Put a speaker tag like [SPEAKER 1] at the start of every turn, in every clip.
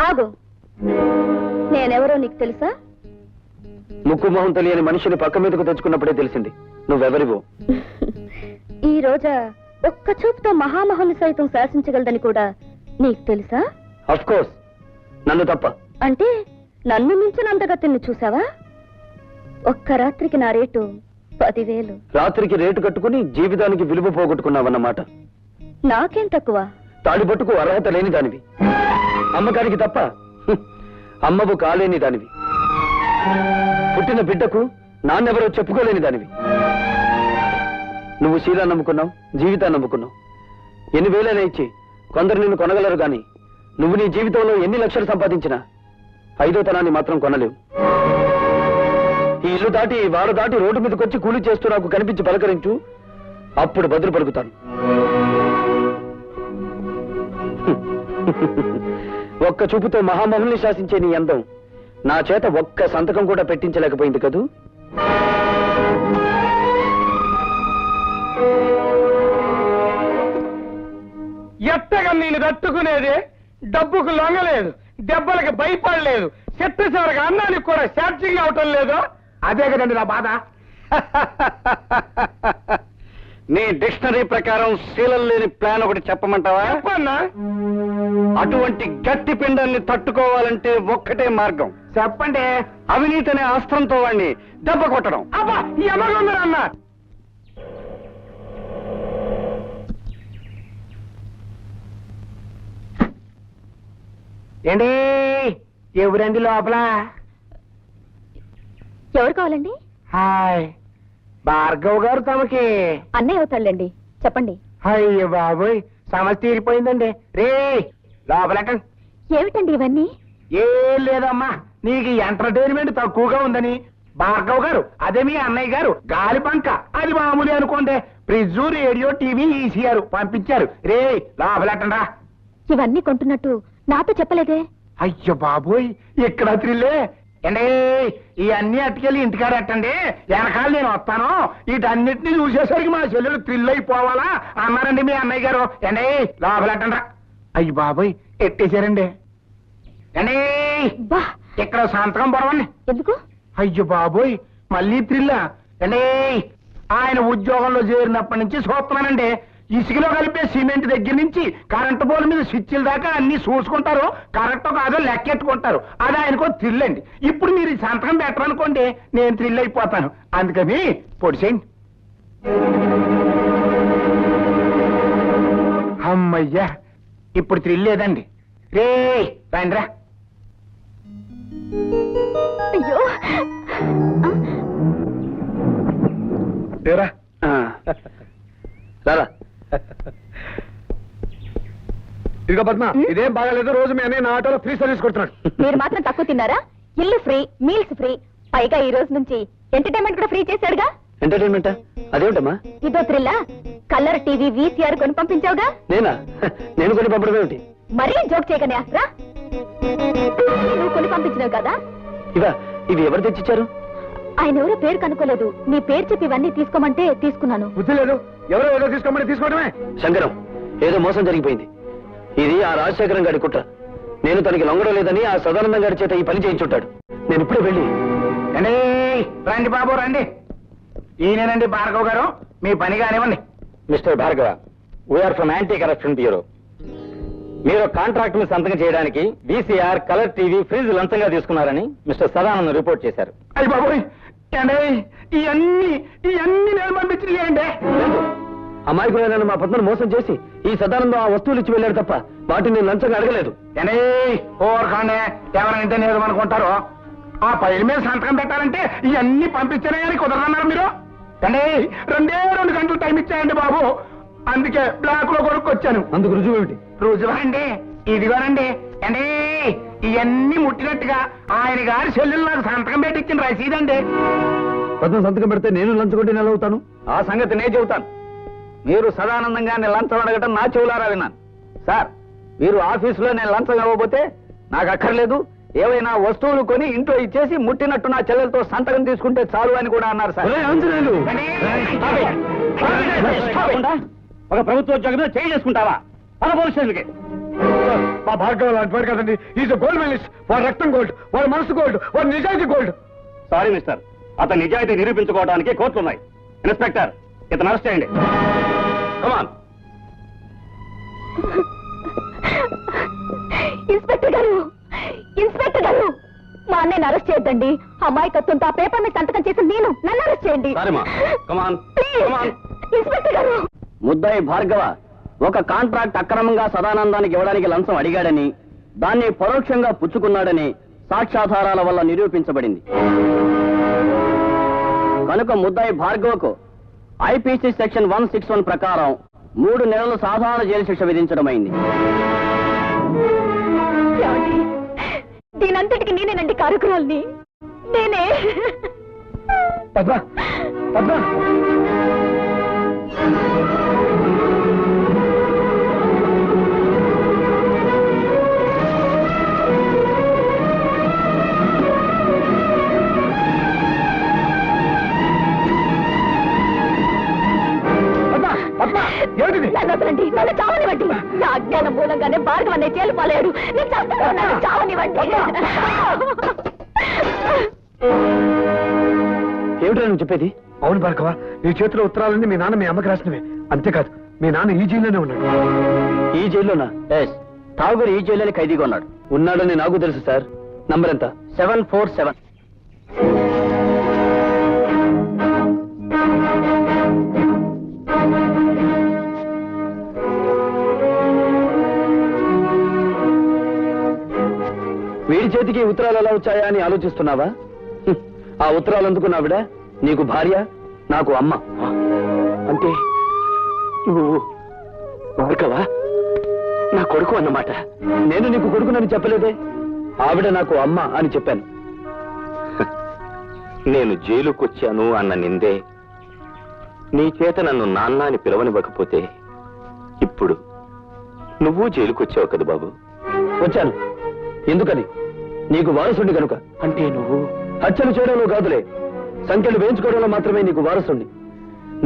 [SPEAKER 1] ఆగు. నేనెవరో నీకు తెలుసా?
[SPEAKER 2] ముక్కు మొహం తెలియని మనిషిని పక్క మీదకు తెచ్చుకున్నప్పుడే తెలిసింది. నువ్వెవరివో?
[SPEAKER 1] ఈ రోజా ఒక్క చూపుతో మహామహుని సైతం శాసించగలదని కూడా నీకు తెలుసా?
[SPEAKER 2] అఫ్ కోర్స్ నన్ను తప్ప.
[SPEAKER 1] అంటే నన్ను మించిన అందగతిని చూసావా? ఒక్క రాత్రికి నా రేటు పదివేలు.
[SPEAKER 2] రాత్రికి రేటు కట్టుకుని జీవితానికి విలువ పోగొట్టుకున్నావన్నమాట.
[SPEAKER 1] నాకేం తక్కువ?
[SPEAKER 2] తాడిపట్టుకు అర్హత లేని దానివి. అమ్మకానికి తప్ప అమ్మవు కాలేని దానివి. పుట్టిన బిడ్డకు నాన్నెవరో చెప్పుకోలేని దానివి. నువ్వు శీలా నమ్ముకున్నావు జీవితాన్ని నమ్ముకున్నావు. ఎన్ని వేలైనా ఇచ్చి కొందరు నిన్ను కొనగలరు గాని నువ్వు నీ జీవితంలో ఎన్ని లక్షలు సంపాదించినా ఐదో తనాన్ని మాత్రం కొనలేవు. ఈ ఇల్లు దాటి వారు దాటి రోడ్డు మీదకొచ్చి కూలీ కూలి చేస్తూ నాకు కనిపించి పలకరించు అప్పుడు బదులు పలుకుతాను. ఒక్క చూపుతో మహామహుల్ని శాసించే నీ అందం. నా చేత ఒక్క సంతకం కూడా పెట్టించలేకపోయింది కదూ?
[SPEAKER 3] ఎట్టగా నేను తట్టుకునేది డబ్బుకు లొంగలేదు దెబ్బలకి భయపడలేదు చెట్టు చివరికి అన్నానికి కూడా ఛార్జింగ్ అవటం లేదు అదే కదండి నా బాధ.
[SPEAKER 2] నీ డిక్షనరీ ప్రకారం శీలం లేని ప్లాన్ ఒకటి చెప్పమంటావా?
[SPEAKER 3] చెప్పన్నా?
[SPEAKER 2] అటువంటి గట్టి పిండాన్ని తట్టుకోవాలంటే ఒక్కటే మార్గం.
[SPEAKER 3] చెప్పండి.
[SPEAKER 2] అవినీతి అనే అస్త్రంతో వాడిని దెబ్బ కొట్టడం.
[SPEAKER 3] అబ్బా ఎమగుందరు అన్న! ఏంటి? ఎవరండి లోపల?
[SPEAKER 1] ఎవరు కావాలండి?
[SPEAKER 3] హాయ్. భార్గవ్ గారు తమకి.
[SPEAKER 1] అన్నయ్య అవుతాళ్ళండి చెప్పండి.
[SPEAKER 3] అయ్యో బాబోయ్ సమస్య తీరిపోయిందండి. రే లోపలట
[SPEAKER 1] ఏమిటండి ఇవన్నీ?
[SPEAKER 3] ఏం లేదమ్మా నీకు ఎంటర్టైన్మెంట్ తక్కువగా ఉందని. భార్గవ్ గారు అదే మీ అన్నయ్య గారు గాలి పంక అది మామూలు అనుకోండి. ఫ్రిడ్జ్ రేడియో టీవీ ఈసీఆర్ పంపించారు. రే లోపలెట్టండా
[SPEAKER 1] ఇవన్నీ కొంటున్నట్టు నాతో చెప్పలేదే?
[SPEAKER 3] అయ్యో బాబోయ్ ఇక్కడ త్రిల్లే అండి ఇవన్నీ అట్టుకెళ్ళి ఇంటికాడ ఎట్టండి వెనకాల నేను వస్తాను. వీటన్నిటిని చూసేసరికి మా చెల్లెలు థ్రిల్ అయిపోవాలా? అన్నారండి మీ అన్నయ్య గారు. అండి లోపలెట్టండ్రా అయ్యి బాబోయ్ ఎట్టేశారండి?
[SPEAKER 1] బా.
[SPEAKER 3] ఇక్కడ సంతకం పొడవండి
[SPEAKER 1] ఎందుకు?
[SPEAKER 3] అయ్యో బాబోయ్ మళ్ళీ త్రిల్లా అండి ఆయన ఉద్యోగంలో చేరినప్పటి నుంచి చూస్తున్నానండి. ఇసుకలో కలిపే సిమెంట్ దగ్గర నుంచి కరెంటు పోల్ మీద స్విచ్ల దాకా అన్ని చూసుకుంటారు కరెక్ట్ కాదో లెక్కెట్టుకుంటారు. అది ఆయనకో థ్రిల్ అండి ఇప్పుడు మీరు సంతకం పెట్టరనుకోండి నేను థ్రిల్ అయిపోతాను. అందుకని పొడిసేయండి అమ్మయ్యా ఇప్పుడు థ్రిల్ లేదండి. రే రండిరా.
[SPEAKER 1] అయ్యో.
[SPEAKER 3] రారా. ఇదిగో పద్మ? ఇదేం బాగాలేదు రోజు మీ అన్నయ్య నా ఆటోలో ఫ్రీ సర్వీస్ కొడుతున్నాడు.
[SPEAKER 1] మీరు మాత్రం తక్కువ తిన్నారా? ఇల్లు ఫ్రీ మీల్స్ ఫ్రీ. పైగా ఈ రోజు నుంచి ఎంటర్టైన్మెంట్ కూడా ఫ్రీ చేశాడుగా?
[SPEAKER 2] ఎంటర్టైన్మెంటా అదేమిటమ్మా?
[SPEAKER 1] ఇదో త్రిల్లా కలర్ టీవీ వీసీఆర్ కొని పంపించావుగా?
[SPEAKER 2] నేనా? నేను కొని పంపడం ఏమిటి?
[SPEAKER 1] మరీ జోక్ చేయకనే రా. నువ్వు కొని పంపించినావు కదా?
[SPEAKER 2] ఇవా ఇవి ఎవరు తెచ్చిచ్చారు?
[SPEAKER 1] ఆయన ఎవరో పేరు కనుక్కోలేదు. నీ పేరు చెప్పి ఇవన్నీ తీసుకోమంటే తీసుకున్నాను.
[SPEAKER 3] బుద్ధి లేదు ఎవరో ఏదో తీసుకోమని తీసుకోవడమే
[SPEAKER 2] శంకరం ఏదో మోసం జరిగిపోయింది. ఇది ఆ రాజశేఖరం గారి కుట్ర. నేను తనకి లొంగడం లేదని ఆ సదానందం గారి చేత ఈ పని చేయించుంటాడు. నేను ఇప్పుడే వెళ్ళి
[SPEAKER 3] రండి బాబు రండి. ఈయనేనండి భార్గవ్ గారు. మీ పని కానివ్వండి.
[SPEAKER 2] Mister Bhargava we are from anti corruption bureau మీరు కాంట్రాక్ట్ సంతకం చేయడానికి వీసీఆర్ కలర్ టీవీ ఫ్రిడ్జ్ లంచంగా తీసుకున్నారని మిస్టర్ సదానందం రిపోర్ట్ చేశారు.
[SPEAKER 3] అయ్యి బాబోయ్ అండి ఇవన్నీ ఇవన్నీ నేను పంపించింది
[SPEAKER 2] అమాయకులైన మా పద్మను మోసం చేసి ఈ సదానందం ఆ వస్తువులు ఇచ్చి వెళ్ళాడు తప్ప వాటిని నేను లంచంగా అడగలేదు.
[SPEAKER 3] అండి ఓరకండి ఎవరైతే నేను అనుకుంటారో ఆ పైల మీద సంతకం పెట్టాలంటే ఇవన్నీ పంపించనే కానీ కుదరదన్నారు మీరు. అండి రెండే రెండు గంటలు టైం ఇచ్చాయండి బాబు. అందుకే బ్లాక్లో కొనుక్కొచ్చాను.
[SPEAKER 2] అందుకు రుజువు ఏమిటి?
[SPEAKER 3] రుజువండి ఇదిగోనండి. అండి ఇవన్నీ ముట్టినట్టుగా ఆయన గారి చెల్లెలు నాకు సంతకం పెట్టించిన రసీదండి.
[SPEAKER 2] పద్మ సంతకం పెడితే నేను లంచగొట్టి నెల అవుతాను? ఆ సంగతి నేను చెబుతాను. మీరు సదానందంగా నేను లంచం అడగటం నా చెవులారా విన్నాను. సార్ మీరు ఆఫీసులో నేను లంచం ఇవ్వబోతే నాకు అక్కర్లేదు. ఏవైనా వస్తువులు కొని ఇంట్లో ఇచ్చేసి ముట్టినట్టు నా చెల్లెలతో సంతకం తీసుకుంటే చాలు అని కూడా అన్నారు సార్. ఒక ప్రభుత్వ ఉద్యోగం మీద చేయి చేసుకుంటావా? పద పోలీస్ స్టేషన్కి.
[SPEAKER 3] మా భార్గవ లాంటి వాడు కదండి. ఈజ్ గోల్డ్ మెడలిస్ట్ వాడు రక్తం గోల్డ్ వాడు మనసు గోల్డ్ వాడు నిజాయితీ గోల్డ్
[SPEAKER 4] సారీ మిస్టర్ అతని నిజాయితీ నిరూపించుకోవడానికి కోర్టులు ఉన్నాయి. ఇన్స్పెక్టర్ ఇతను అరెస్ట్ చేయండి. కమాన్
[SPEAKER 1] ఇన్స్పెక్టర్ గారు ఇన్స్పెక్టర్ గారు మా అన్నయ్యని అరెస్ట్ చేయొద్దండి. అమాయకత్వంతో ఆ పేపర్ మీద సంతకం చేసి నేను నన్ను అరెస్ట్ చేయండి. ఇన్స్పెక్టర్ గారు.
[SPEAKER 2] ముద్దాయి భార్గవ ఒక కాంట్రాక్ట్ అక్రమంగా సదానందానికి ఇవ్వడానికి లంచం అడిగాడని దాన్ని పరోక్షంగా పుచ్చుకున్నాడని సాక్ష్యాధారాల వల్ల నిరూపించబడింది. కనుక ముద్దాయి భార్గవకు IPC section one six one ప్రకారం మూడు నెలలు సాధారణ జైలు శిక్ష విధించడమైంది?
[SPEAKER 1] దీనంతటికి నేనేనండి కారకురాల్ని. నేనే.
[SPEAKER 3] పద్మ పద్మ. ఏమిటిది?
[SPEAKER 1] నన్ను వదలండి. నన్ను చావనివ్వండి. నా అజ్ఞానం మూలంగానే భార్గవ అనే జైలు పాలేడు. నేను చేస్తాను నన్ను చావనివ్వండి.
[SPEAKER 2] ఏమిటో నువ్వు చెప్పేది?
[SPEAKER 3] అవును భార్గవ నీ చేతిలో ఉత్తరాలన్నీ మీ నాన్న మీ అమ్మకి రాసినవే. అంతేకాదు మీ నాన్న ఈ జైల్లోనే ఉన్నాడు.
[SPEAKER 2] ఈ జైల్లోనా? ఎస్ ఠాగూర్ ఈ జైల్లోనే ఖైదీగా ఉన్నాడు. ఉన్నాడని నాకు తెలుసు సార్. నంబర్ ఎంత? Seven four seven. వీడి చేతికి ఉత్తరాలు ఎలా వచ్చాయా అని ఆలోచిస్తున్నావా. ఆ ఉత్తరాలు అందుకున్నావిడ నీకు భార్య నాకు అమ్మ. అంటే నువ్వు భార్గవా? నా కొడుకు అన్నమాట. నేను నీకు కొడుకునని చెప్పలేదే. ఆవిడ నాకు అమ్మ అని చెప్పాను.
[SPEAKER 4] నేను జైలుకొచ్చాను అన్న నిందే నీ చేత నన్ను నాన్న అని పిలవనివ్వకపోతే ఇప్పుడు నువ్వు జైలుకొచ్చావు కదా బాబు.
[SPEAKER 2] వచ్చాను. ఎందుకని? నీకు వారసుండి కనుక అంటే నువ్వు? హత్యలు చేయడంలో కాదులే. సంఖ్యలు వేయించుకోవడంలో మాత్రమే నీకు వారసుండి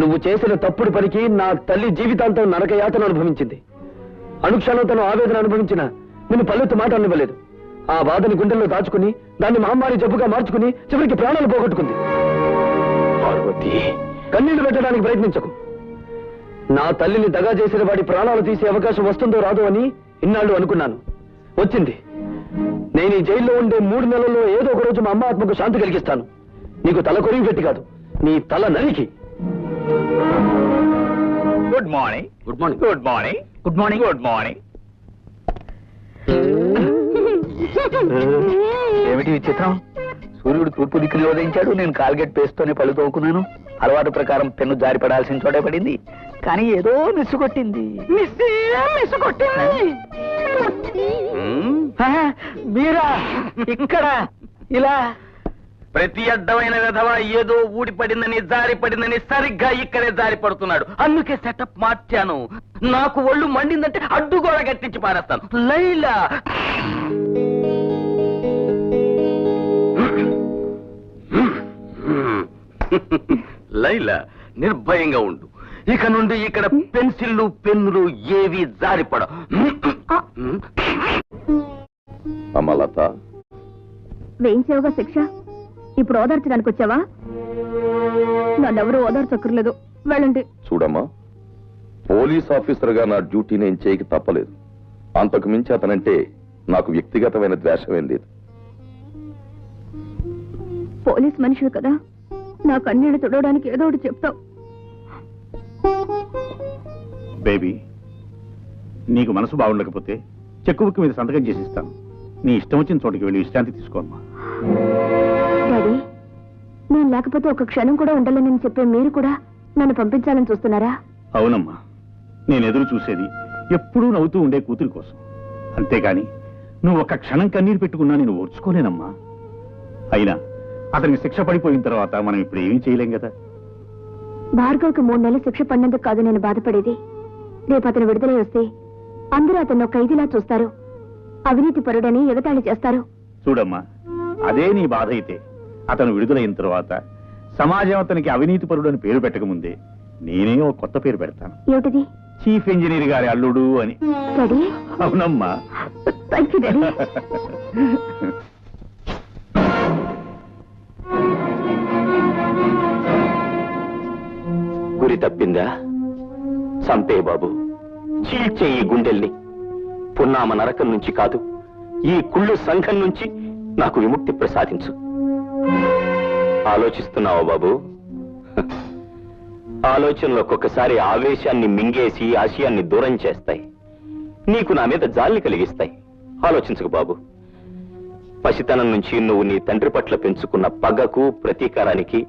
[SPEAKER 2] నువ్వు చేసిన తప్పుడు పనికి నా తల్లి జీవితాంతం నరకయాతను అనుభవించింది. అనుక్షణం తను ఆవేదన అనుభవించిన నిన్ను పల్లెత్తు మాట అనివ్వలేదు ఆ బాధని గుండెల్లో దాచుకుని దాన్ని మహమ్మారి జబ్బుగా మార్చుకుని చివరికి ప్రాణాలు పోగొట్టుకుంది.
[SPEAKER 4] పార్వతి.
[SPEAKER 2] కన్నీళ్ళు పెట్టడానికి ప్రయత్నించకు. నా తల్లిని దగా చేసిన వాడి ప్రాణాలు తీసే అవకాశం వస్తుందో రాదో అని ఇన్నాళ్ళు అనుకున్నాను. వచ్చింది. నేను ఈ జైల్లో ఉండే మూడు నెలల్లో ఏదో ఒక రోజు మా అమ్మ ఆత్మకు శాంతి కలిగిస్తాను. నీకు తల కొరివి పెట్టి కాదు నీ తల నరికి.
[SPEAKER 4] Good morning
[SPEAKER 2] good morning
[SPEAKER 4] good morning good morning good morning
[SPEAKER 2] ఏమిటి విచిత్రం సూర్యుడు తూర్పు దిక్కుని ఉదయించాడు. నేను కాల్గెట్ పేస్తోనే పళ్ళు తోకున్నాను అలవాటు ప్రకారం పెన్ను జారి పడాల్సిన చోటే పడింది. కానీ ఏదో మిస్సు కొట్టింది మిస్సు కొట్టింది మీరా ఇక్కడ ఇలా.
[SPEAKER 4] ప్రతి అడ్డమైన విధవ ఏదో ఊడి పడిందని జారి పడిందని సరిగ్గా ఇక్కడే జారి పడుతున్నాడు. అందుకే సెటప్ మార్చాను. నాకు ఒళ్ళు మండిందంటే అడ్డుగోడ కట్టించి పారేస్తాను. లైలా. లైలా నిర్భయంగా ఉండు. ఇక నుండి ఇక్కడ పెన్సిళ్ళు పెన్నులు ఏవి జారిపడ
[SPEAKER 5] అమలత.
[SPEAKER 1] వేయించావుగా శిక్ష? ఇప్పుడు ఓదార్చడానికి వచ్చావా? నన్నెవరూ ఓదార్చక్కర్లేదు. వెళ్ళండి.
[SPEAKER 5] చూడమ్మా పోలీస్ ఆఫీసర్గా నా డ్యూటీ నేను చేయక తప్పలేదు. అంతకు మించి అతనంటే నాకు వ్యక్తిగతమైన ద్వేషమేం లేదు.
[SPEAKER 1] పోలీస్ మనిషివి కదా? నా కన్నీళ్ళు తుడవడానికి ఏదో ఒకటి చెప్తావు.
[SPEAKER 6] బేబీ నీకు మనసు బాగుండకపోతే చెక్కు బుక్ మీద సంతకం చేసి ఇస్తాను. నీ ఇష్టం వచ్చిన చోటికి వెళ్ళి విశ్రాంతి తీసుకోమ్మా.
[SPEAKER 1] డాడీ నేను లేకపోతే ఒక క్షణం కూడా ఉండలేనని చెప్పే మీరు కూడా నన్ను పంపించాలని చూస్తున్నారా?
[SPEAKER 6] అవునమ్మా నేను ఎదురు చూసేది ఎప్పుడూ నవ్వుతూ ఉండే కూతురి కోసం. అంతేగాని నువ్వు ఒక్క క్షణం కన్నీరు పెట్టుకున్నా నేను ఓర్చుకోలేనమ్మా. అయినా అతనికి శిక్ష పడిపోయిన తర్వాత మనం ఇప్పుడు ఏమీ చేయలేం కదా?
[SPEAKER 1] భార్గవ్కి మూడు నెలలు శిక్ష పడినందుకు కాదు నేను బాధపడేది. రేపు అతను విడుదలై వస్తే అందరూ అతను ఒక ఖైదీలా చూస్తారు. అవినీతి పరుడని ఎగతాళి చేస్తారు.
[SPEAKER 6] చూడమ్మా అదే నీ బాధ అయితే. అతను విడుదలైన తర్వాత సమాజం అతనికి అవినీతి పరుడు అని పేరు పెట్టకముందే నేనే ఒక కొత్త పేరు పెడతాను.
[SPEAKER 1] ఏమిటిది?
[SPEAKER 6] చీఫ్ ఇంజనీర్ గారి అల్లుడు అని.
[SPEAKER 7] డాడీ?
[SPEAKER 6] అవునమ్మా.
[SPEAKER 7] Thank you daddy.
[SPEAKER 8] తప్పిందా? సంపే బాబు చీల్చే ఈ గుండెల్ని. పున్నామ నరకం నుంచి కాదు ఈ కుళ్ళు సంఘం నుంచి నాకు విముక్తి ప్రసాదించు. ఆలోచిస్తున్నావా బాబు? ఆలోచనలు ఒక్కొక్కసారి ఆవేశాన్ని మింగేసి ఆశయాన్ని దూరం చేస్తాయి. నీకు నా మీద జాలి కలిగిస్తాయి. ఆలోచించకు బాబు. పసితనం నుంచి నువ్వు నీ తండ్రి పట్ల పెంచుకున్న పగకు ప్రతీకారానికి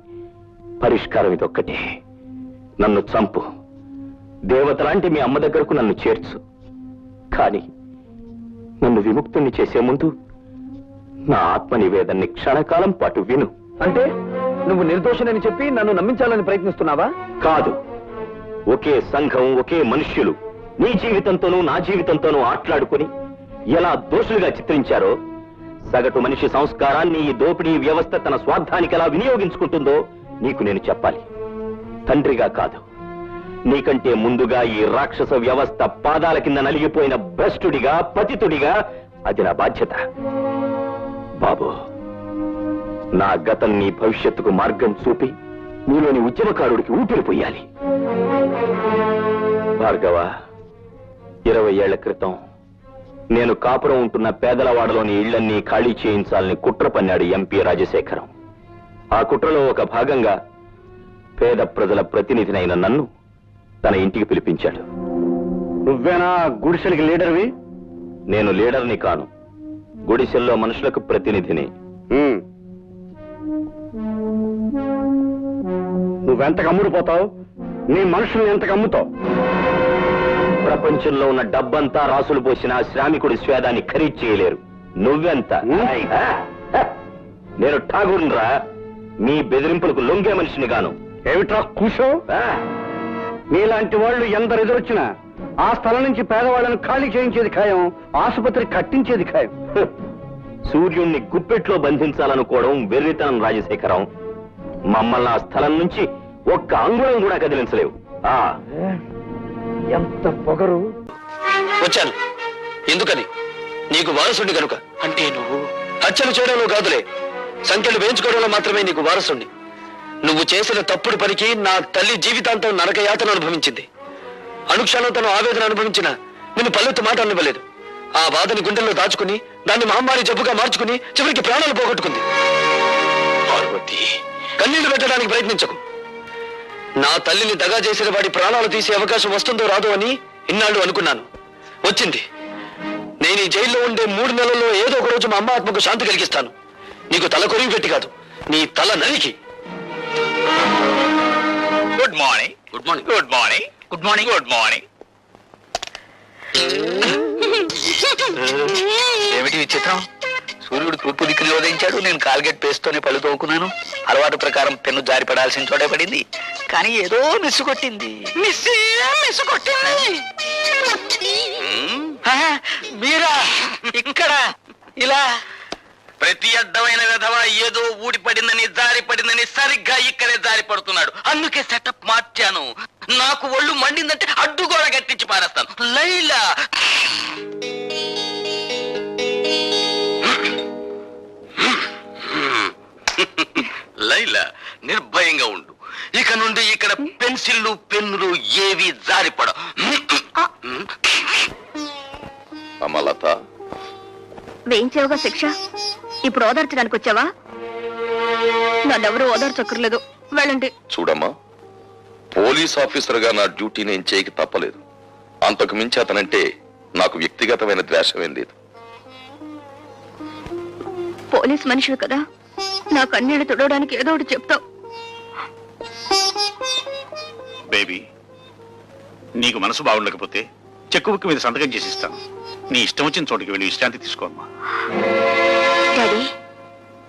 [SPEAKER 8] పరిష్కారం ఇదొక్కటే. నన్ను చంపు. దేవతలాంటి మీ అమ్మ దగ్గరకు నన్ను చేర్చు. కానీ నన్ను విముక్తుణ్ణి చేసే ముందు నా ఆత్మ నివేదన్ని క్షణకాలం పాటు విను.
[SPEAKER 9] అంటే నువ్వు నిర్దోషనని చెప్పి నన్ను నమ్మించాలని ప్రయత్నిస్తున్నావా?
[SPEAKER 8] కాదు. ఒకే సంఘం ఒకే మనుష్యులు నీ జీవితంతోనూ నా జీవితంతోనూ ఆట్లాడుకుని ఎలా దోషులుగా చిత్రించారో సగటు మనిషి సంస్కారాన్ని ఈ దోపిడీ వ్యవస్థ తన స్వార్థానికి ఎలా వినియోగించుకుంటుందో నీకు నేను చెప్పాలి. తండ్రిగా కాదు. నీకంటే ముందుగా ఈ రాక్షస వ్యవస్థ పాదాల కింద నలిగిపోయిన భ్రష్టుడిగా పతితుడిగా అది నా బాధ్యత. బాబు నా గతం నీ భవిష్యత్తుకు మార్గం చూపి నీలోని ఉద్యమకారుడికి ఊపిరి పొయ్యాలి భార్గవ ఇరవై ఏళ్ళ క్రితం నేను కాపురం ఉంటున్న పేదలవాడలోని ఇళ్ళన్నీ ఖాళీ చేయించాలని కుట్ర పన్నాడు ఎంపీ రాజశేఖరం. ఆ కుట్రలో ఒక భాగంగా పేద ప్రజల ప్రతినిధినైన నన్ను తన ఇంటికి పిలిపించాడు.
[SPEAKER 10] నువ్వేనా గుడిసెలకి లీడర్వి?
[SPEAKER 8] నేను లీడర్ని కాను. గుడిసెల్లో మనుషులకు ప్రతినిధిని.
[SPEAKER 10] నువ్వెంత కమ్ముడిపోతావు నీ మనుషుల్ని ఎంత కమ్ముతావు
[SPEAKER 8] ప్రపంచంలో ఉన్న డబ్బంతా రాసులు పోసిన శ్రామికుడి స్వేదాన్ని ఖరీదు చేయలేరు. నువ్వెంత? నేను ఠాగూర్రా మీ బెదిరింపులకు లొంగే మనిషిని గాను
[SPEAKER 10] ఏమిట్రా? కూసో?
[SPEAKER 8] ఆ?
[SPEAKER 10] నీలాంటి వాళ్ళు ఎందరు ఎదురొచ్చినా ఆ స్థలం నుంచి పేదవాళ్ళని ఖాళీ చేయించేది ఖాయం ఆసుపత్రి కట్టించేది ఖాయం.
[SPEAKER 8] సూర్యుణ్ణి గుప్పెట్లో బంధించాలనుకోవడం వెర్రితనం రాజశేఖరం. మమ్మల్ని ఆ స్థలం నుంచి ఒక్క అంగుళం కూడా కదిలించలేవు. ఆ.
[SPEAKER 9] ఎంత పొగరు.
[SPEAKER 2] వచ్చాను. ఎందుకని? నీకు వారసుండి కనుక అంటే నువ్వు? హత్యలు చేయడంలో కాదులే. సంఖ్యలు వేయించుకోవడంలో మాత్రమే నీకు వారసుండి నువ్వు చేసిన తప్పుడు పనికి నా తల్లి జీవితాంతం నరక యాతన అనుభవించింది. అనుక్షణం తను ఆవేదన అనుభవించిన నిన్ను పల్లెత్తు మాట అనివ్వలేదు ఆ బాధని గుండెల్లో దాచుకుని దాన్ని మహమ్మారి జబ్బుగా మార్చుకుని చివరికి ప్రాణాలు పోగొట్టుకుంది. కన్నీళ్ళు పెట్టడానికి ప్రయత్నించకు. నా తల్లిని దగా చేసిన వాడి ప్రాణాలు తీసే అవకాశం వస్తుందో రాదో అని ఇన్నాళ్ళు అనుకున్నాను. వచ్చింది. నేను ఈ జైల్లో ఉండే మూడు నెలల్లో ఏదో ఒక రోజు మా అమ్మ ఆత్మకు శాంతి కలిగిస్తాను. నీకు తల కొరివి పెట్టి కాదు నీ తల నరికి.
[SPEAKER 8] Good morning
[SPEAKER 2] good morning
[SPEAKER 8] good morning good morning good morning
[SPEAKER 2] ఏమిటి విచిత్రం? సూర్యుడు తూర్పు దిక్కుని ఉదయించాడు. నేను కాల్గేట్ పేస్తోనే పళ్ళు తోకున్నాను అలవాటు ప్రకారం పెన్ను జారి పడాల్సిన చోటే పడింది. కానీ ఏదో మిస్సు కొట్టింది మిస్సు కొట్టింది ఆ, మీరా ఇక్కడ ఇలా.
[SPEAKER 8] ప్రతి అడ్డమైన విధవ ఏదో ఊడిపడిందని జారి పడిందని సరిగ్గా ఇక్కడే జారి పడుతున్నాడు. అందుకే సెటప్ మార్చాను. నాకు ఒళ్ళు మండిందంటే అడ్డుగోడ కట్టించి పారేస్తాను. లైలా! లైలా నిర్భయంగా ఉండు. ఇక నుండి ఇక్కడ పెన్సిళ్ళు పెన్నులు ఏవి జారిపడ
[SPEAKER 5] అమ్మ లత
[SPEAKER 7] వేయించావుగా శిక్ష? ఇప్పుడు ఓదార్చడానికి వచ్చావా? నన్నెవరూ ఓదార్చక్కర్లేదు. వెళ్ళండి.
[SPEAKER 5] చూడమ్మా పోలీస్ ఆఫీసర్గా నా డ్యూటీ నేను చేయక తప్పలేదు. అంతకు మించి అతనంటే నాకు వ్యక్తిగతమైన ద్వేషమేం లేదు.
[SPEAKER 7] పోలీస్ మనిషివి కదా. నా కన్నీళ్ళు తుడవడానికి ఏదో ఒకటి చెప్తావు.
[SPEAKER 6] బేబీ నీకు మనసు బాగుండకపోతే చెక్కు బుక్ మీద సంతకం చేసి ఇస్తాను. నీ ఇష్టం వచ్చిన చోటికి వెళ్ళి విశ్రాంతి తీసుకోమ్మా
[SPEAKER 7] డాడీ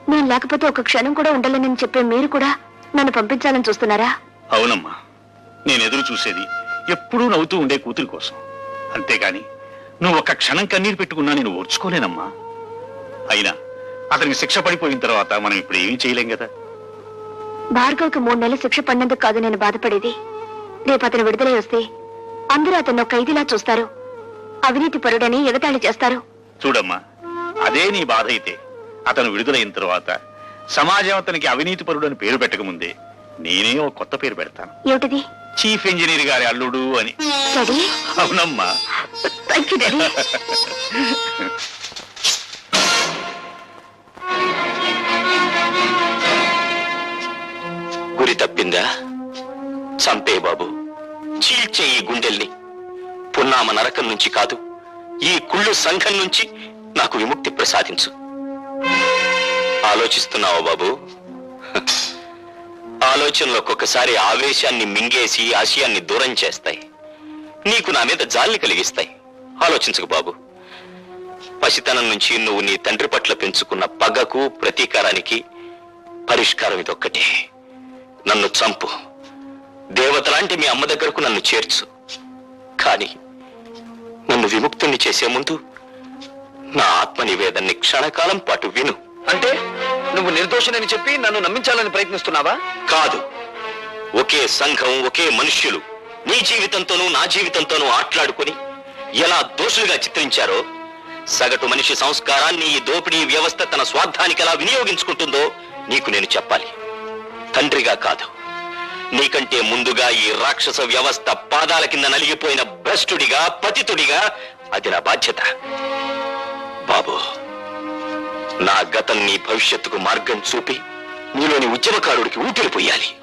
[SPEAKER 7] నేను లేకపోతే ఒక క్షణం కూడా ఉండలేనని చెప్పే మీరు కూడా నన్ను పంపించాలని చూస్తున్నారా?
[SPEAKER 6] అవునమ్మా. నేను ఎదురు చూసేది ఎప్పుడూ నవ్వుతూ ఉండే కూతురి కోసం. అంతేగాని నువ్వు ఒక్క క్షణం కన్నీరు పెట్టుకున్నా నేను ఓర్చుకోలేనమ్మా. అయినా అతనికి శిక్ష పడిపోయిన తర్వాత మనం ఇప్పుడు ఏమీ చేయలేం కదా.
[SPEAKER 7] భార్గవ్కి మూడు నెలలు శిక్ష పడినందుకు కాదు నేను బాధపడేది. రేపు అతను విడుదలై వస్తే అందరూ అతన్ని ఖైదీలా చూస్తారు. అవినీతి పరుడని ఎగతాళి చేస్తారు.
[SPEAKER 6] చూడమ్మా అదే నీ బాధ అయితే అతను విడుదలైన తరువాత సమాజం అతనికి అవినీతి పరుడు అని పేరు పెట్టకముందే నేనే ఓ కొత్త పేరు పెడతాను.
[SPEAKER 7] ఏమిటిది?
[SPEAKER 6] చీఫ్ ఇంజనీర్ గారి అల్లుడు అని.
[SPEAKER 7] డాడీ?
[SPEAKER 6] అవునమ్మా.
[SPEAKER 7] Thank you daddy.
[SPEAKER 8] గురి తప్పిందా? చంపే బాబు. చీల్చే ఈ గుండెల్ని. పున్నామ నరకం నుంచి కాదు ఈ కుళ్ళు సంఘం నుంచి నాకు విముక్తి ప్రసాదించు. ఆలోచిస్తున్నావా బాబు? ఆలోచనలు ఒక్కొక్కసారి ఆవేశాన్ని మింగేసి ఆశయాన్ని దూరం చేస్తాయి. నీకు నా మీద జాలిని కలిగిస్తాయి. ఆలోచించకు బాబు. పసితనం నుంచి నువ్వు నీ తండ్రి పట్ల పెంచుకున్న పగకు ప్రతీకారానికి పరిష్కారం ఇదొక్కటే. నన్ను చంపు. దేవతలాంటి మీ అమ్మ దగ్గరకు నన్ను చేర్చు. కానీ నన్ను విముక్తుణ్ణి చేసే ముందు నా ఆత్మ నివేదన్ని క్షణకాలం పాటు విను.
[SPEAKER 10] అంటే? నువ్వు నిర్దోషనని చెప్పి నన్ను నమ్మించాలని ప్రయత్నిస్తున్నావా?
[SPEAKER 8] కాదు. ఒకే సంఘం ఒకే మనుష్యులు నీ జీవితంతోనూ నా జీవితంతోనూ ఆట్లాడుకుని ఎలా దోషులుగా చిత్రించారో సగటు మనిషి సంస్కారాన్ని ఈ దోపిడీ వ్యవస్థ తన స్వార్థానికి ఎలా వినియోగించుకుంటుందో నీకు నేను చెప్పాలి. తండ్రిగా కాదు. నీకంటే ముందుగా ఈ రాక్షస వ్యవస్థ పాదాల కింద నలిగిపోయిన భ్రష్టుడిగా పతితుడిగా అది నా బాధ్యత. బాబు. నా గతం నీ భవిష్యత్తుకు మార్గం చూపి నీలోని ఉద్యమకారుడికి ఊపిరి పొయ్యాలి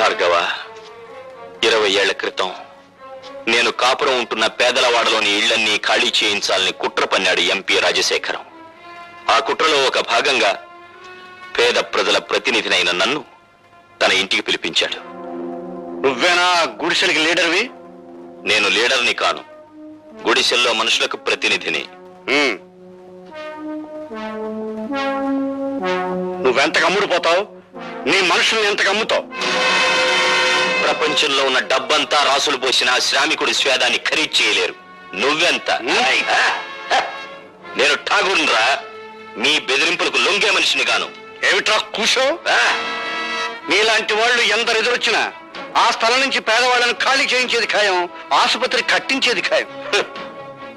[SPEAKER 8] భార్గవ ఇరవై ఏళ్ళ క్రితం నేను కాపురం ఉంటున్న పేదలవాడలోని ఇళ్ళన్నీ ఖాళీ చేయించాలని కుట్ర పన్నాడు ఎంపీ రాజశేఖరం. ఆ కుట్రలో ఒక భాగంగా పేద ప్రజల ప్రతినిధినైన నన్ను తన ఇంటికి పిలిపించాడు.
[SPEAKER 10] నువ్వేనా గుడిసెలకి లీడర్వి?
[SPEAKER 8] నేను లీడర్ని కాను. గుడిసెల్లో మనుషులకు ప్రతినిధిని.
[SPEAKER 10] నువ్వెంతకు అమ్ముడుపోతావు? నీ మనుషుల్ని ఎంతకు అమ్ముతావు?
[SPEAKER 8] ప్రపంచంలో ఉన్న డబ్బంతా రాసులు పోసిన శ్రామికుడి స్వేదాన్ని ఖరీదు చేయలేరు. నువ్వెంత. నేను ఠాగూర్రా మీ బెదిరింపులకు లొంగే మనిషిని గాను.
[SPEAKER 10] ఏమిట్రా కూసో
[SPEAKER 8] ఆ,
[SPEAKER 10] నీలాంటి వాళ్ళు ఎందరు ఎదురొచ్చినా ఆ స్థలం నుంచి పేదవాళ్ళని ఖాళీ చేయించేది ఖాయం ఆసుపత్రి కట్టించేది ఖాయం.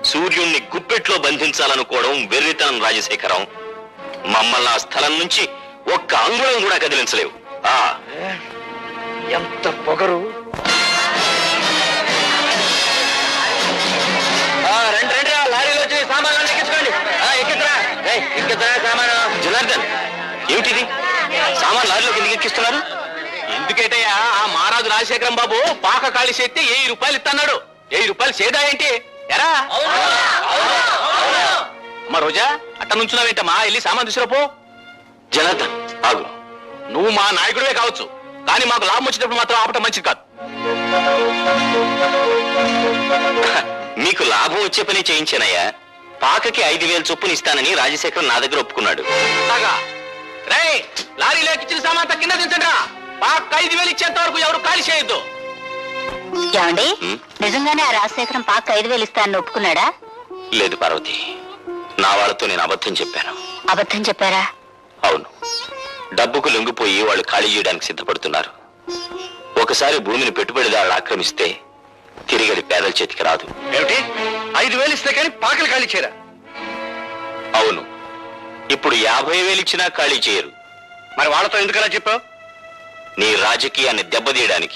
[SPEAKER 8] సూర్యుణ్ణి గుప్పెట్లో బంధించాలనుకోవడం వెర్రితనం రాజశేఖరం. మమ్మల్ని ఆ స్థలం నుంచి ఒక్క అంగుళం కూడా కదిలించలేవు. ఆ.
[SPEAKER 10] ఎంత పొగరు.
[SPEAKER 8] రండి రండి లారీలో వచ్చి సామాన్లు ఎక్కించుకోండి. ఎక్కిద్రా ఎక్కిద్రా సామాను. జనార్దన్ ఏమిటిది? సామాన్ లారీలోకి ఎందుకు ఎక్కిస్తున్నారు? ఎందుకేటయ్యా? ఆ మహారాజు రాజశేఖరం బాబు పాక ఖాళీ చేస్తే వెయ్యి రూపాయలు ఇస్తున్నాడు వెయ్యి రూపాయలు చేదా ఏంటి? ఎరా? మా రోజా అట్ట నుంచున్నావేంటమ్మా? వెళ్ళి సామాన్ తీసుకురాపో జనార్దన్ ఆగు. నువ్వు మా నాయకుడివే కావచ్చు కానీ మాకు లాభం వచ్చినప్పుడు మాత్రం ఆపటం మంచిది కాదు. మీకు లాభం వచ్చే పని చేయించానయ్యా. పాకకి ఐదు వేలు చొప్పున ఇస్తానని రాజశేఖర్ నా దగ్గర ఒప్పుకున్నాడు. రే లారీలో ఎక్కించిన సామాన్ కింద దించండి పాక ఐదు వేలు ఇచ్చేంత వరకు ఎవరు ఖాళీ చేయొద్దు.
[SPEAKER 11] ఏమండి. నిజంగానే ఆ రాజశేఖరం పాక ఐదు వేలు ఇస్తానని ఒప్పుకున్నాడా?
[SPEAKER 8] లేదు పార్వతి నా వాళ్ళతో నేను అబద్ధం చెప్పాను.
[SPEAKER 11] అబద్ధం చెప్పారా?
[SPEAKER 8] అవును. డబ్బుకు లొంగిపోయి వాళ్ళు ఖాళీ చేయడానికి సిద్ధపడుతున్నారు. ఒకసారి భూమిని పెట్టుబడిదారులు ఆక్రమిస్తే తిరిగి అది పేదల చేతికి రాదు.
[SPEAKER 10] ఏమిటి? ఐదు వేలు ఇస్తే కానీ పాకలు ఖాళీ చేయరా?
[SPEAKER 8] అవును. ఇప్పుడు యాభై వేలు ఇచ్చినా ఖాళీ చేయరు.
[SPEAKER 10] మరి వాళ్ళతో ఎందుకలా చెప్పావు?
[SPEAKER 8] నీ రాజకీయాన్ని దెబ్బతీయడానికి.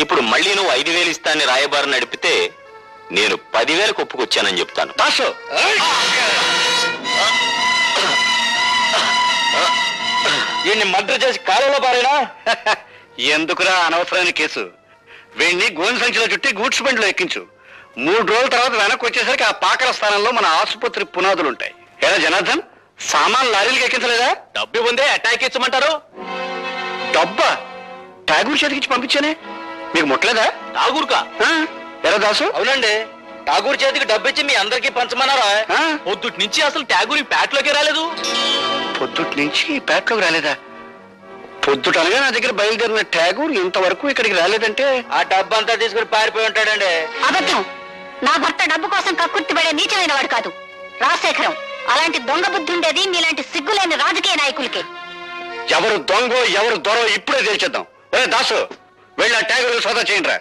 [SPEAKER 8] ఇప్పుడు మళ్ళీ నువ్వు ఐదు వేలు ఇస్తానని రాయబారి నడిపితే నేను పదివేలకు ఒప్పుకొచ్చానని చెప్తాను.
[SPEAKER 10] దాసు!
[SPEAKER 8] ఈయన్ని మర్డర్ చేసి కాలంలో పారేనా?
[SPEAKER 10] ఎందుకురా అనవసరమైన కేసు? వీడిని గోని సంచిలో చుట్టి గూడ్స్ బండిలో ఎక్కించు. మూడు రోజుల తర్వాత వెనక్కి వచ్చేసరికి ఆ పాకల స్థానంలో మన ఆసుపత్రి పునాదులు ఉంటాయి ఏదా జనార్దన్ సామాన్ లారీలకు ఎక్కించలేదా?
[SPEAKER 8] డబ్బు ఉందే అటాక్ ఇచ్చమంటారు
[SPEAKER 10] డబ్బా? ఠాగూర్ చేతికిచ్చి పంపించానే? మీకు ముట్టలేదా?
[SPEAKER 8] ఠాగూర్కా?
[SPEAKER 10] ఎరా దాసు?
[SPEAKER 8] అవునండి. ఠాగూర్ చేతికి డబ్బు ఇచ్చి మీ అందరికీ పంచమన్నారా? పొద్దుటి నుంచి అసలు ఠాగూర్ ఈ ప్యాట్లోకి రాలేదు.
[SPEAKER 10] పొద్దుటి నుంచి పేటలోకి రాలేదా? పొద్దుట అనగా నా దగ్గర బయలుదేరిన ఠాగూర్ ఇంతవరకు ఇక్కడికి రాలేదంటే?
[SPEAKER 8] ఆ డబ్బు అంతా తీసుకుని పారిపోయి ఉంటాడండి.
[SPEAKER 11] అబద్ధం. నా భర్త డబ్బు కోసం కక్కుర్తిపడే నీచమైన వాడు కాదు. రాజశేఖరం అలాంటి దొంగ బుద్ధి ఉండేది మీలాంటి సిగ్గులేని రాజకీయ నాయకులకే.
[SPEAKER 10] ఎవరు దొంగో ఎవరు దొరో ఇప్పుడే తేల్చేద్దాం ఒరే దాసు వెళ్ళి ఆ ట్యాగులు సోదా చేయండి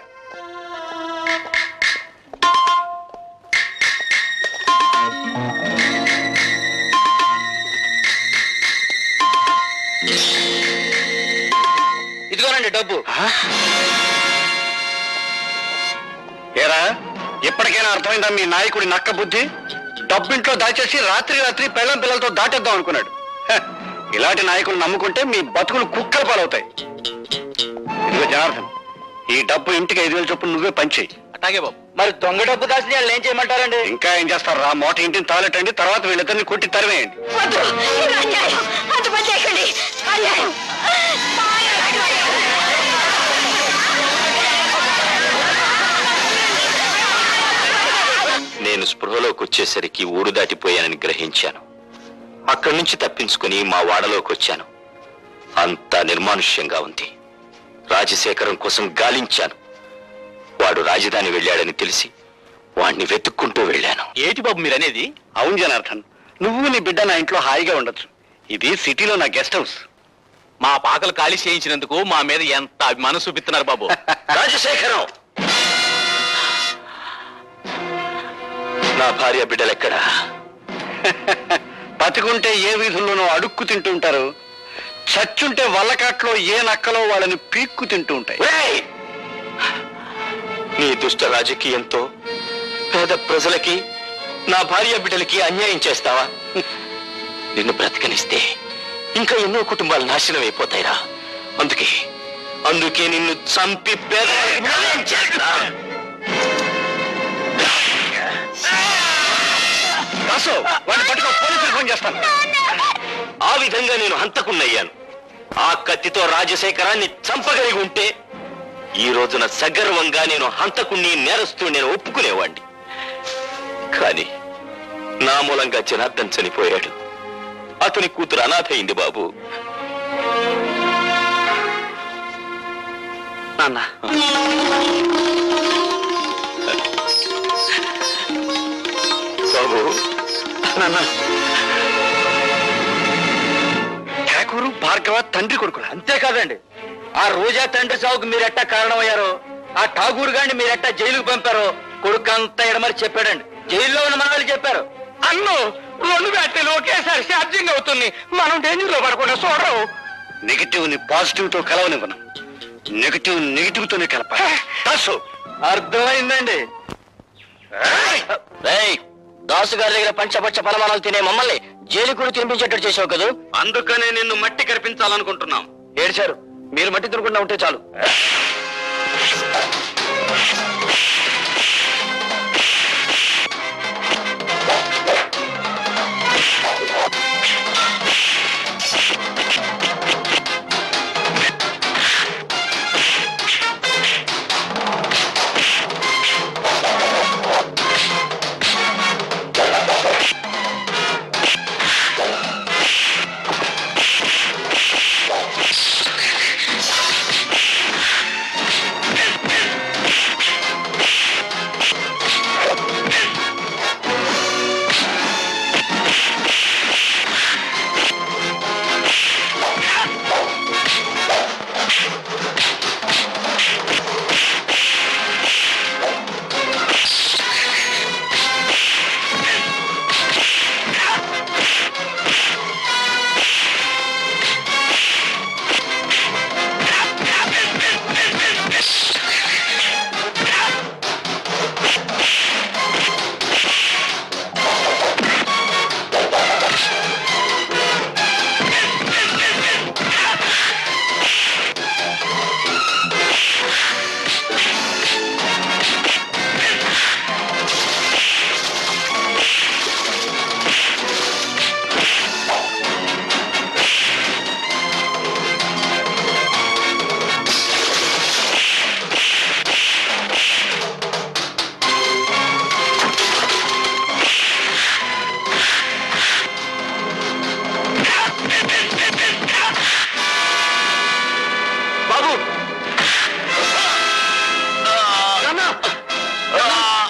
[SPEAKER 8] ఇదిగోనండి డబ్బు. ఏరా ఎప్పటికైనా అర్థమైందా మీ నాయకుడి నక్క బుద్ధి? డబ్బింట్లో దాచేసి రాత్రి రాత్రి పెళ్ళం పిల్లలతో దాటేద్దాం అనుకున్నాడు. ఇలాంటి నాయకులు నమ్ముకుంటే మీ బతుకులు కుక్కల పాలవుతాయి. ఇదిగో జనార్దన్ ఈ డబ్బు ఇంటికి ఐదు వేలు చొప్పున నువ్వే పంచేయి.
[SPEAKER 12] అట్లాగే బాబు. మరి దొంగ డబ్బు దాచిన వాళ్ళు ఏం చేయమంటారండి?
[SPEAKER 8] ఇంకా ఏం చేస్తారు? రా మోట ఇంటిని తాలెట్టండి తర్వాత వీళ్ళిద్దరిని కొట్టి తరివేయండి. నేను స్పృహలోకి వచ్చేసరికి ఊరు దాటిపోయానని గ్రహించాను. అక్కడి నుంచి తప్పించుకుని మా వాడలోకి వచ్చాను అంతా నిర్మానుష్యంగా ఉంది. రాజశేఖరం కోసం గాలించాను. వాడు రాజధాని వెళ్ళాడని తెలిసి వాణ్ణి వెతుక్కుంటూ వెళ్ళాను.
[SPEAKER 12] ఏటి బాబు మీరనేది?
[SPEAKER 8] అవును జనార్దన్ నువ్వు నీ బిడ్డ నా ఇంట్లో హాయిగా ఉండొచ్చు. ఇది సిటీలో నా గెస్ట్ హౌస్.
[SPEAKER 12] మా పాకలు ఖాళీ చేయించినందుకు మా మీద ఎంత అభిమానం చూపిస్తున్నారు బాబు?
[SPEAKER 8] రాజశేఖరం! నా భార్య బిడ్డలెక్కడా? బతికుంటే ఏ వీధుల్లోనో అడుక్కు తింటుంటారు చచ్చుంటే వల్లకాట్లో ఏ నక్కలో వాళ్ళని పీక్కు తింటూ ఉంటాయి. నీ దుష్ట రాజకీయంతో పేద ప్రజలకి నా భార్య బిడ్డలకి అన్యాయం చేస్తావా? నిన్ను బ్రతకనిస్తే ఇంకా ఎన్నో కుటుంబాలు నాశనం అయిపోతాయిరా. అందుకే అందుకే నిన్ను చంపి పేద వాసు వాడిని పట్టుకో పోలీసులు ఫోన్ చేస్తాను ఆ విధంగా నేను హంతకున్నయ్యాను ఆ కత్తితో రాజశేఖరాన్ని చంపగలిగి ఉంటే ఈ రోజున సగర్వంగా నేను హంతకుణ్ణి నేరస్తూ నేను ఒప్పుకునేవాణ్ణి. కానీ నా మూలంగా జనార్దన్ చనిపోయాడు. అతని కూతురు అనాథ అయింది బాబు. నాన్న. బాబు. నాన్న. ఠాకూరు భార్గవ తండ్రి కొడుకులా.
[SPEAKER 12] అంతేకాదండి. ఆ రోజా తండ్రి సాగుకు మీరెట్టా కారణమయ్యారో? ఆ ఠాగూర్ గారిని మీరెట్టా జైలుకు పంపారో? కొడుకంతా ఎడమరి చెప్పాడండి. జైల్లో ఉన్న మనవాళ్ళు చెప్పారు.
[SPEAKER 13] అన్ను రెండు బ్యాటరీలు ఒకేసారి ఛార్జింగ్ అవుతుంది మనం డేంజర్లో పడకుండా చూడరు
[SPEAKER 8] నెగిటివ్ని పాజిటివ్తో కలవనివ్వను. నెగిటివ్ నెగిటివ్ తోనే కలపాలి దాసు.
[SPEAKER 12] అర్థమైందండి.
[SPEAKER 8] దాసు గారి దగ్గర పంచపచ్చ పలమానాలు తినే మమ్మల్ని జైలు కూడా తినిపించేటట్టు చేసావు కదా?
[SPEAKER 12] అందుకనే నిన్ను మట్టి కనిపించాలనుకుంటున్నాం
[SPEAKER 8] ఏడ్చారు? మీరు మట్టి తిరగకుండా ఉంటే చాలు.